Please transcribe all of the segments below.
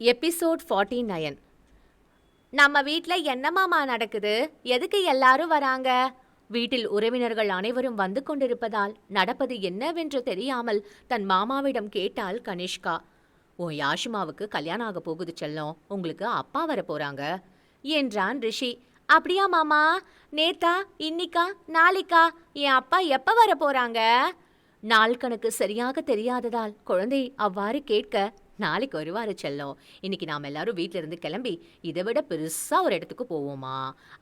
Episode forty nine. நம்ம வீட்டில் என்னமாமா நடக்குது? எதுக்கு எல்லாரும் வராங்க? வீட்டில் உறவினர்கள் அனைவரும் வந்து கொண்டிருப்பதால் நடப்பது என்னவென்று தெரியாமல் தன் மாமாவிடம் கேட்டாள் கனிஷ்கா. உன் யாஷிமாவுக்கு கல்யாணம் ஆக போகுது செல்லம். உங்களுக்கு அப்பா வர போறாங்க. என்றான் ரிஷி. அப்படியா மாமா? நேத்தா இன்னிக்கா நாளைக்கா? என் அப்பா எப்ப வர போறாங்க? நாள் கணக்கு சரியாக தெரியாததால் குழந்தை அவ்வாறு கேட்க நாளைக்கு வருவாரு செல்லம். இன்னைக்கு நாம் எல்லாரும் வீட்ல இருந்து கிளம்பி இதை விட பெருசா ஒரு இடத்துக்கு போவோமா?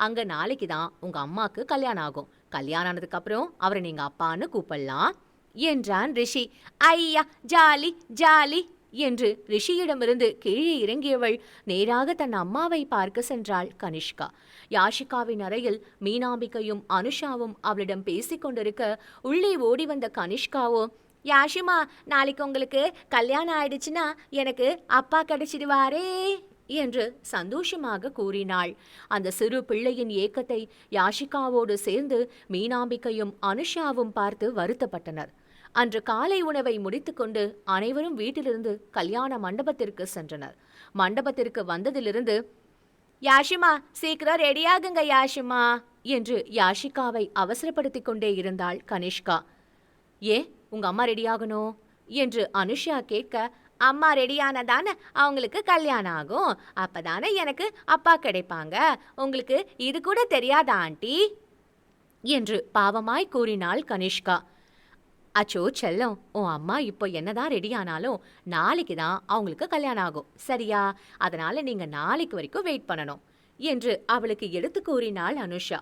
அங்க நாளைக்கு தான் உங்க அம்மாவுக்கு கல்யாணம் ஆகும். கல்யாணம் ஆனதுக்கு அப்புறம் அவரை நீங்க அப்பான்னு கூப்பிடலாம் என்றான் ரிஷி. ஐயா ஜாலி ஜாலி என்று ரிஷியிடமிருந்து கீழே இறங்கியவள் நேராக தன் அம்மாவை பார்க்க சென்றாள் கனிஷ்கா. யாஷிகாவின் அறையில் மீனாம்பிகையும் அனுஷாவும் அவளிடம் பேசிக் கொண்டிருக்க உள்ளே ஓடி வந்த கனிஷ்காவோ யாஷிமா நாளைக்கு உங்களுக்கு கல்யாணம் ஆயிடுச்சுன்னா எனக்கு அப்பா கிடைச்சிடுவாரே என்று சந்தோஷமாக கூறினாள். அந்த சிறு பிள்ளையின் ஏக்கத்தை யாஷிகாவோடு சேர்ந்து மீனாம்பிக்கையும் அனுஷாவும் பார்த்து வருத்தப்பட்டனர். அன்று காலை உணவை முடித்துக்கொண்டு அனைவரும் வீட்டிலிருந்து கல்யாண மண்டபத்திற்கு சென்றனர். மண்டபத்திற்கு வந்ததிலிருந்து யாஷிமா சீக்கிரம் ரெடியாகுங்க யாஷிமா என்று யாஷிகாவை அவசரப்படுத்திக் கொண்டே இருந்தாள் கனிஷ்கா. ஏன்? உங்க அம்மா ரெடியாகணும் என்று அனுஷா கேட்க அம்மா ரெடியானதானே அவங்களுக்கு கல்யாணம் ஆகும். அப்பதானே எனக்கு அப்பா கிடைப்பாங்க. உங்களுக்கு இது கூட தெரியாதா ஆண்டி? என்று பாவமாய் கூறினாள் கனிஷ்கா. அச்சோ செல்லம் உன் அம்மா இப்போ என்னதான் ரெடி ஆனாலும் நாளைக்கு தான் அவங்களுக்கு கல்யாணம் ஆகும். சரியா? அதனால நீங்க நாளைக்கு வரைக்கும் வெயிட் பண்ணணும். என்று அவளுக்கு எடுத்து கூறினாள் அனுஷா.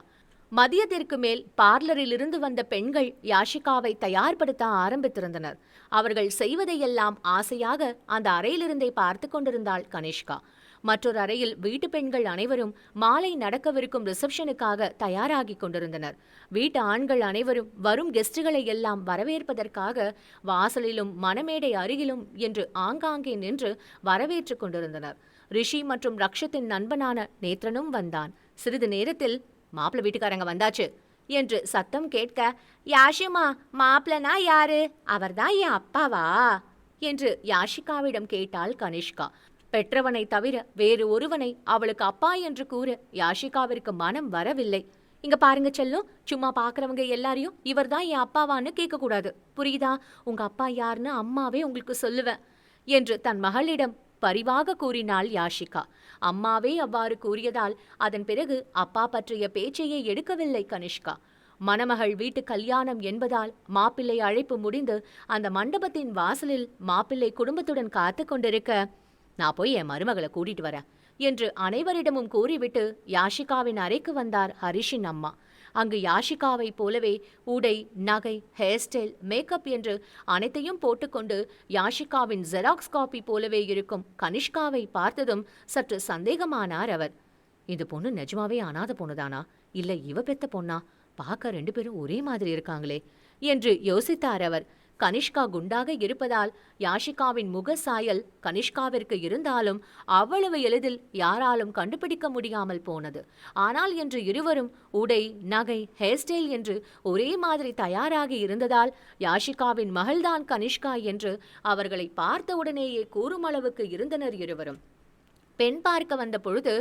மதியத்திற்கு மேல் பார்லரிலிருந்து வந்த பெண்கள் யாஷிகாவை தயார்படுத்த ஆரம்பித்திருந்தனர். அவர்கள் செய்வதையெல்லாம் ஆசையாக அந்த அறையிலிருந்தே பார்த்து கொண்டிருந்தாள் கனிஷ்கா. மற்றொரு அறையில் வீட்டு பெண்கள் அனைவரும் மாலை நடக்கவிருக்கும் ரிசப்ஷனுக்காக தயாராகிக் கொண்டிருந்தனர். வீட்டு ஆண்கள் அனைவரும் வரும் கெஸ்டுகளை எல்லாம் வரவேற்பதற்காக வாசலிலும் மணமேடை அருகிலும் என்று ஆங்காங்கே நின்று வரவேற்றுக் கொண்டிருந்தனர். ரிஷி மற்றும் ரக்ஷத்தின் நண்பனான நேத்ரனும் வந்தான். சிறிது நேரத்தில் மாப்பிள்ளை வீட்டுக்காரங்க வந்தாச்சு என்று சத்தம் கேட்க யாஷிமா மாப்பிளனா யாரு? அவர்தான் என் அப்பாவா? என்று யாஷிகாவிடம் கேட்டாள் கனிஷ்கா. பெற்றவனை தவிர வேறு ஒருவனை அவளுக்கு அப்பா என்று கூற யாஷிகாவிற்கு மனம் வரவில்லை. இங்க பாருங்க செல்லும் சும்மா பாக்குறவங்க எல்லாரையும் இவர்தான் என் அப்பாவான்னு கேட்க கூடாது புரியுதா? உங்க அப்பா யாருன்னு அம்மாவே உங்களுக்கு சொல்லுவேன் என்று தன் மகளிடம் பரிவாக கூறினாள் யாஷிகா. அம்மாவே அவ்வாறு கூறியதால் அதன் பிறகு அப்பா பற்றிய பேச்சையே எடுக்கவில்லை கனிஷ்கா. மணமகள் வீட்டு கல்யாணம் என்பதால் மாப்பிள்ளை அழைப்பு முடிந்து அந்த மண்டபத்தின் வாசலில் மாப்பிள்ளை குடும்பத்துடன் காத்து கொண்டிருக்க நான் போய் என் மருமகளை கூட்டிட்டு வரேன் என்று அனைவரிடமும் கூறிவிட்டு யாஷிகாவின் அறைக்கு வந்தார் ஹரிஷின் அம்மா. அங்கு யாஷிகாவைப் போலவே உடை நகை ஹேர் ஸ்டைல் மேக்கப் என்று அனைத்தையும் போட்டுக்கொண்டு யாஷிகாவின் ஜெராக்ஸ் காப்பி போலவே இருக்கும் கனிஷ்காவை பார்த்ததும் சற்று சந்தேகமானார் அவர். இந்த பொண்ணு நிஜமாவே அனாத பொண்ணுதானா? இல்ல இவ பெத்த பொண்ணா? பார்க்க ரெண்டு பேரும் ஒரே மாதிரி இருக்காங்களே என்று யோசித்தார் அவர். கனிஷ்கா குண்டாக இருப்பதால் யாஷிகாவின் முக சாயல் கனிஷ்காவிற்கு இருந்தாலும் அவ்வளவு எளிதில் யாராலும் கண்டுபிடிக்க முடியாமல் போனது. ஆனால் என்று இருவரும் உடை நகை ஹேர் ஸ்டைல் என்று ஒரே மாதிரி தயாராகி இருந்ததால் யாஷிகாவின் மகள்தான் கனிஷ்கா என்று அவர்களை பார்த்தவுடனேயே கூறும் அளவுக்கு இருந்தனர் இருவரும். பெண் பார்க்க வந்த பொழுது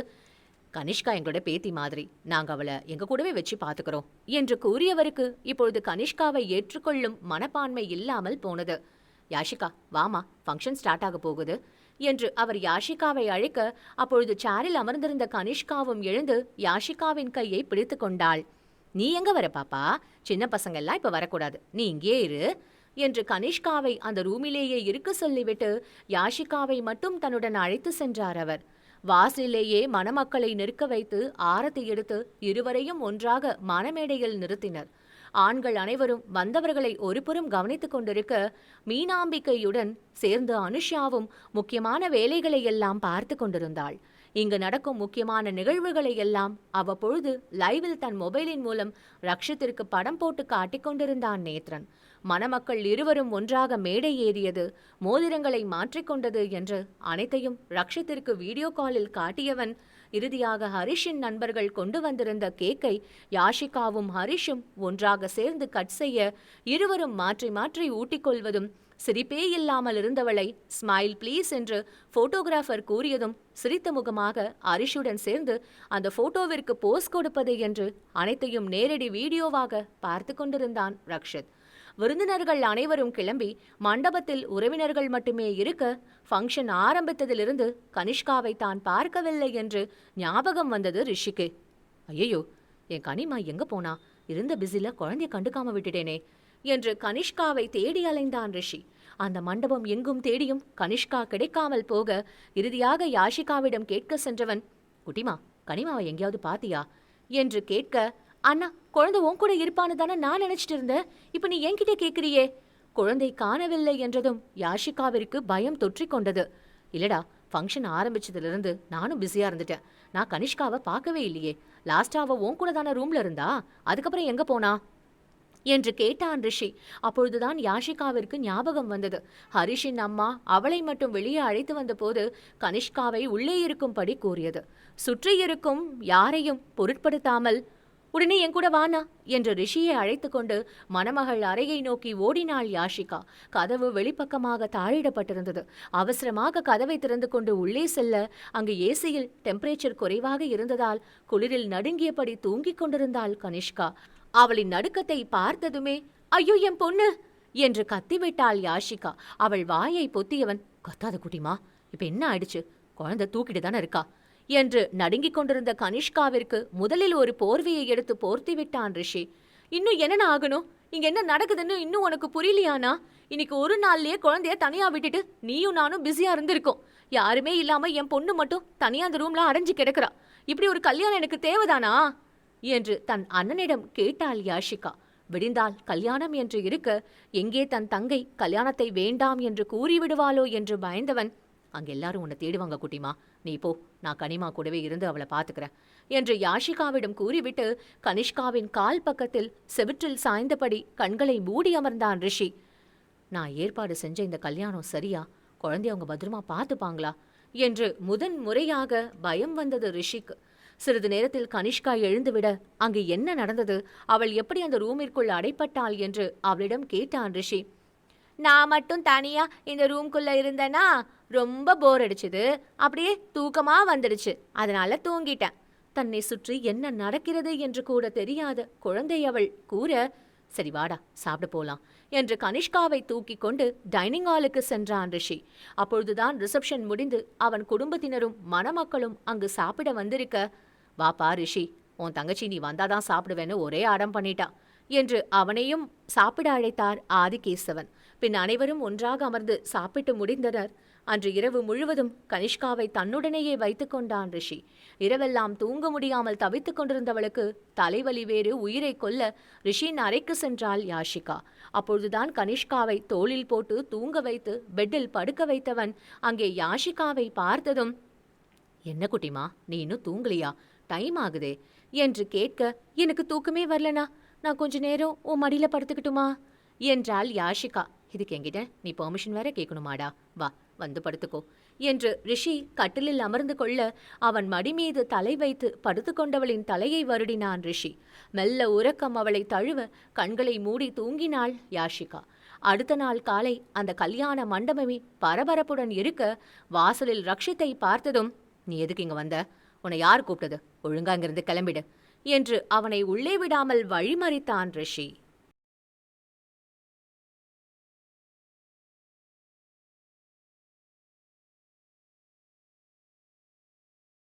கனிஷ்கா எங்களோட பேத்தி மாதிரி. நாங்க அவளை எங்க கூடவே வச்சு பாத்துக்கிறோம். என்று கூறியவருக்கு இப்பொழுது கனிஷ்காவை ஏற்றுக்கொள்ளும் மனப்பான்மை இல்லாமல் போனது. யாஷிகா வாமா ஃபங்க்ஷன் ஸ்டார்ட் ஆக போகுது என்று அவர் யாஷிகாவை அழைக்க அப்பொழுது சேரில் அமர்ந்திருந்த கனிஷ்காவும் எழுந்து யாஷிகாவின் கையை பிடித்து கொண்டாள். நீ எங்க வர பாப்பா? சின்ன பசங்க எல்லாம் இப்ப வரக்கூடாது. நீ இங்கே இரு என்று கனிஷ்காவை அந்த ரூமிலேயே இருக்க சொல்லிவிட்டு யாஷிகாவை மட்டும் தன்னுடன் அழைத்து சென்றார் அவர். வாசலிலேயே மணமக்களை நிற்க வைத்து ஆரத்தி எடுத்து இருவரையும் ஒன்றாக மணமேடையில் நிறுத்தினர். ஆண்கள் அனைவரும் வந்தவர்களை ஒருபுறம் கவனித்துக் கொண்டிருக்க மீனாம்பிகையுடன் சேர்ந்து அனுஷாவும் முக்கியமான வேலைகளை எல்லாம் பார்த்து கொண்டிருந்தாள். இங்கு நடக்கும் முக்கியமான நிகழ்வுகளை எல்லாம் அவ்வப்பொழுது லைவில் தன் மொபைலின் மூலம் ரக்ஷத்திற்கு படம் போட்டு காட்டிக் கொண்டிருந்தான் நேத்ரன். மணமக்கள் இருவரும் ஒன்றாக மேடை ஏறியது மோதிரங்களை மாற்றிக்கொண்டது என்று அனைத்தையும் ரக்ஷத்திற்கு வீடியோ காலில் காட்டியவன் இறுதியாக ஹரிஷின் நண்பர்கள் கொண்டு வந்திருந்த கேக்கை யாஷிகாவும் ஹரிஷும் ஒன்றாக சேர்ந்து கட் செய்ய இருவரும் மாற்றி மாற்றி ஊட்டிக்கொள்வதும் சிரிப்பே இல்லாமல் இருந்தவளை ஸ்மைல் ப்ளீஸ் என்று போட்டோகிராஃபர் கூறியதும் சிரித்த முகமாக அரிஷுடன் சேர்ந்து அந்த போட்டோவிற்கு போஸ் கொடுப்பது என்று அனைத்தையும் நேரடி வீடியோவாக பார்த்து கொண்டிருந்தான் ரக்ஷித். விருந்தினர்கள் அனைவரும் கிளம்பி மண்டபத்தில் உறவினர்கள் மட்டுமே இருக்க ஃபங்க்ஷன் ஆரம்பித்ததிலிருந்து கனிஷ்காவை தான் பார்க்கவில்லை என்று ஞாபகம் வந்தது ரிஷிக்கு. ஐயோ என் கனிமா எங்க போனா? இருந்த பிஸில குழந்தைய கண்டுக்காம விட்டுட்டேனே என்று கனிஷ்காவை தேடி அலைந்தான் ரிஷி. அந்த மண்டபம் எங்கும் தேடியும் கனிஷ்கா கிடைக்காமல் போக இறுதியாக யாஷிகாவிடம் கேட்க சென்றவன் குட்டிமா கனிமாவை எங்கேயாவது பாத்தியா என்று கேட்க அண்ணா குழந்தை உன் கூட இருப்பான்னு தானே நான் நினைச்சிட்டு இருந்தேன். இப்ப நீ என்கிட்ட கேக்குறியே. குழந்தை காணவில்லை என்றதும் யாஷிகாவிற்கு பயம் தொற்றிக் கொண்டது. இல்லடா ஃபங்க்ஷன் ஆரம்பிச்சதுலேருந்து நானும் பிஸியாக இருந்துட்டேன். நான் கனிஷ்காவை பார்க்கவே இல்லையே. லாஸ்டா உன் கூட தானே ரூம்ல இருந்தா? அதுக்கப்புறம் எங்கே போனா? என்று கேட்டான் ரிஷி. அப்பொழுதுதான் யாஷிகாவிற்கு ஞாபகம் வந்தது. ஹரிஷின் அம்மா அவளை மட்டும் வெளியே அழைத்து வந்தபோது கனிஷ்காவை உள்ளே இருக்கும்படி கூறியது. சுற்றி இருக்கும் யாரையும் பொருட்படுத்தாமல் உடனே என் கூட வானா என்று ரிஷியை அழைத்து கொண்டு மணமகள் அறையை நோக்கி ஓடினாள் யாஷிகா. கதவு வெளிப்பக்கமாக தாழிடப்பட்டிருந்தது அவசரமாக கதவை திறந்து கொண்டு உள்ளே செல்ல அங்கு ஏசியில் டெம்பரேச்சர் குறைவாக இருந்ததால் குளிரில் நடுங்கியபடி தூங்கிக் கொண்டிருந்தாள் கனிஷ்கா. அவளின் நடுக்கத்தை பார்த்ததுமே ஐயோ என் பொண்ணு! என்று கத்திவிட்டாள் யாஷிகா. அவள் வாயை பொத்தியவன் கத்தாத குட்டிமா இப்ப என்ன ஆயிடுச்சு? குழந்தை தூக்கிட்டு தானே இருக்கா? என்று நடுங்கிக் கொண்டிருந்த கனிஷ்காவிற்கு முதலில் ஒரு போர்வையை எடுத்து போர்த்தி விட்டான் ரிஷி. இன்னும் என்னென்ன ஆகணும்? இங்க என்ன நடக்குதுன்னு இன்னும் உனக்கு புரியலையானா இன்னைக்கு ஒரு நாள்லயே குழந்தைய தனியா விட்டுட்டு நீயும் நானும் பிஸியா இருந்திருக்கோம். யாருமே இல்லாம என் பொண்ணு மட்டும் தனியா அந்த ரூம்ல அடைஞ்சு கிடக்குறா. இப்படி ஒரு கல்யாணம் எனக்கு தேவைதானா? என்று தன் அண்ணனிடம் கேட்டாள் யாஷிகா. விடிந்தால் கல்யாணம் என்று இருக்க எங்கே தன் தங்கை கல்யாணத்தை வேண்டாம் என்று கூறிவிடுவாளோ? என்று பயந்தவன் அங்க எல்லாரும் உன்னை தேடுவாங்க குட்டிமா. நீ போ நான் கனிமா கூடவே இருந்து அவளை பார்த்துக்கிறேன் என்று யாஷிகாவிடம் கூறிவிட்டு கனிஷ்காவின் கால் பக்கத்தில் செவிற்றில் சாய்ந்தபடி கண்களை மூடி அமர்ந்தான் ரிஷி. நான் ஏற்பாடு செஞ்ச இந்த கல்யாணம் சரியா? குழந்தைய அவங்க பத்திரமா பார்த்துப்பாங்களா என்று முதன் முறையாக பயம் வந்தது ரிஷிக்கு. சிறிது நேரத்தில் கனிஷ்கா எழுந்துவிட அங்கு என்ன நடந்தது? அவள் எப்படி அந்த ரூமிற்குள் அடைப்பட்டாள்? என்று அவளிடம் கேட்டான் ரிஷி. நான் மட்டும் தனியா இந்த ரூம்குள்ள இருந்தேனா? ரொம்ப போர் அடிச்சுது. அப்படியே தூக்கமா வந்துடுச்சு. அதனால தூங்கிட்டேன். தன்னை சுற்றி என்ன நடக்கிறது என்று கூட தெரியாத குழந்தை அவள் கூற சரி வாடா சாப்பிட போலாம் என்று கனிஷ்காவை தூக்கி கொண்டு டைனிங் ஹாலுக்கு சென்றான் ரிஷி. அப்பொழுதுதான் ரிசப்ஷன் முடிந்து அவன் குடும்பத்தினரும் மணமக்களும் அங்கு சாப்பிட வந்திருக்க வாப்பா ரிஷி உன் தங்கச்சி நீ வந்தாதான் சாப்பிடுவேன்னு ஒரே ஆடம் பண்ணிட்டா என்று அவனையும் சாப்பிட அழைத்தார் ஆதிகேசவன். பின் அனைவரும் ஒன்றாக அமர்ந்து சாப்பிட்டு முடிந்தனர். அன்று இரவு முழுவதும் கனிஷ்காவை தன்னுடனேயே வைத்துக் கொண்டான் ரிஷி. இரவெல்லாம் தூங்க முடியாமல் தவித்துக் கொண்டிருந்தவளுக்கு தலைவலி வேறு உயிரை கொல்ல ரிஷியின் அறைக்கு சென்றாள் யாஷிகா. அப்பொழுதுதான் கனிஷ்காவை தோளில் போட்டு தூங்க வைத்து பெட்டில் படுக்க வைத்தவன் அங்கே யாஷிகாவை பார்த்ததும் என்ன குட்டிமா நீ இன்னும் தூங்கலையா? டைம் ஆகுதே என்று கேட்க எனக்கு தூக்கமே வரலனா? நான் கொஞ்ச நேரம் உன் மடியில படுத்துக்கிட்டுமா? என்றாள் யாஷிகா. இதுக்கு என்கிட்ட நீ பெர்மிஷன் வேற கேட்கணுமாடா. வா வந்து படுத்துக்கோ என்று ரிஷி கட்டிலில் அமர்ந்து கொள்ள அவன் மடி மீது தலை வைத்து படுத்துக்கொண்டவளின் தலையை வருடினான் ரிஷி. மெல்ல உறக்கம் அவளை தழுவ கண்களை மூடி தூங்கினாள் யாஷிகா. அடுத்த நாள் காலை அந்த கல்யாண மண்டபமே பரபரப்புடன் இருக்க வாசலில் ரக்ஷித்தை பார்த்ததும் நீ எதுக்கு இங்க வந்த? உன்னை யார் கூப்பிட்டது? ஒழுங்கா இங்கிருந்து கிளம்பிடு என்று அவனை உள்ளே விடாமல் வழிமறித்தான் ரிஷி.